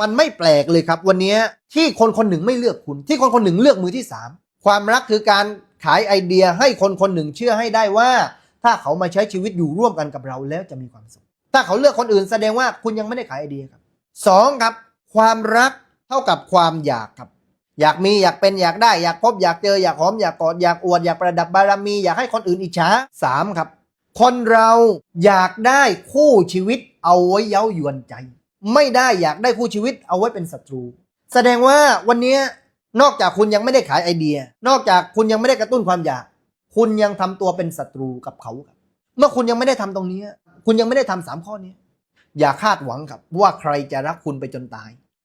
มันไม่แปลกเลยครับ วันนี้ที่คนคนหนึ่งไม่เลือกคุณ ที่คนคนหนึ่งเลือกมือที่สามความรักคือการขายไอเดียให้คนคนหนึ่งเชื่อให้ได้ว่า ถ้าเขามาใช้ชีวิตอยู่ร่วมกันกับเราแล้วจะมีความสุข ถ้าเขาเลือกคนอื่นแสดงว่าคุณยังไม่ได้ขายไอเดียครับสองครับ ความรักเท่ากับความอยากครับ อยากมีอยากเป็นอยากได้อยากพบอยากเจออยากหอมอยากกอดอยากอวดอยากประดับบารมี อยากให้คนอื่นอิจฉาสามครับ คนเราอยากได้คู่ชีวิตเอาไว้เย้ายวนใจ ไม่ได้อยากได้คู่ชีวิตเอาไว้เป็นศัตรู แสดงว่าวันนี้นอกจากคุณยังไม่ได้ขายไอเดีย นอกจากคุณยังไม่ได้กระตุ้นความอยาก คุณยังทำตัวเป็นศัตรูกับเขาครับเมื่อคุณยังไม่ได้ทำตรงนี้ คุณยังไม่ได้ทำสามข้อนี้ อย่าคาดหวังครับว่าใครจะรักคุณไปจนตาย